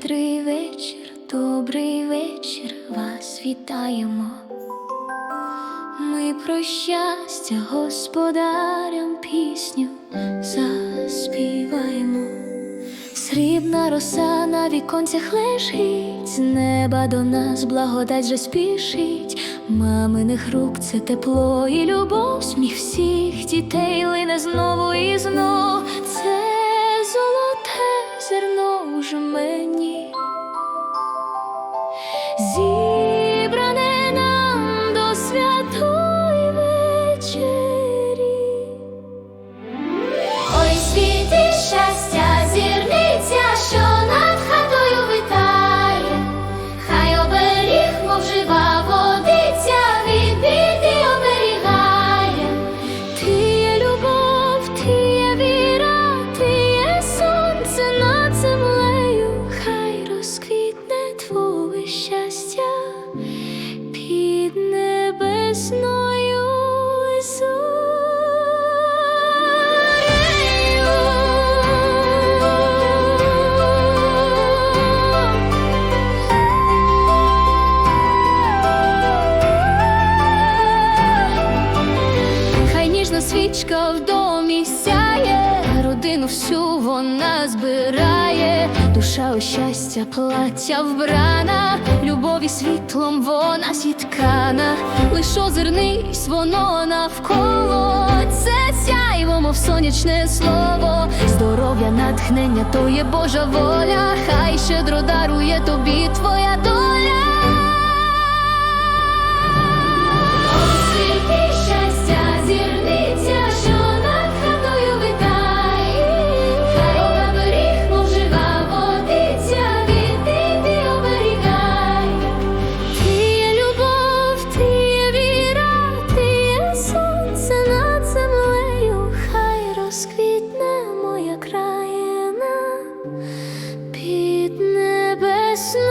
Щедрий вечір, добрий вечір, вас вітаємо. Ми про щастя господарям пісню заспіваємо. Срібна роса на віконцях лежить, з неба до нас благодать же спішить. Маминих рук це тепло і любов, сміх всіх дітей лине знову і знов. Це золоте зерно у жмені. Небесною Хай ніжна свічка в домі сяє, родину всю вона збирає, душа у щастя, плаття вбрана, любові світлом вона сіткана, лиш озирнись воно навколо, це сяйво, мов сонячне слово, здоров'я, натхнення, то є Божа воля, хай щедро дарує тобі твоя доля. 是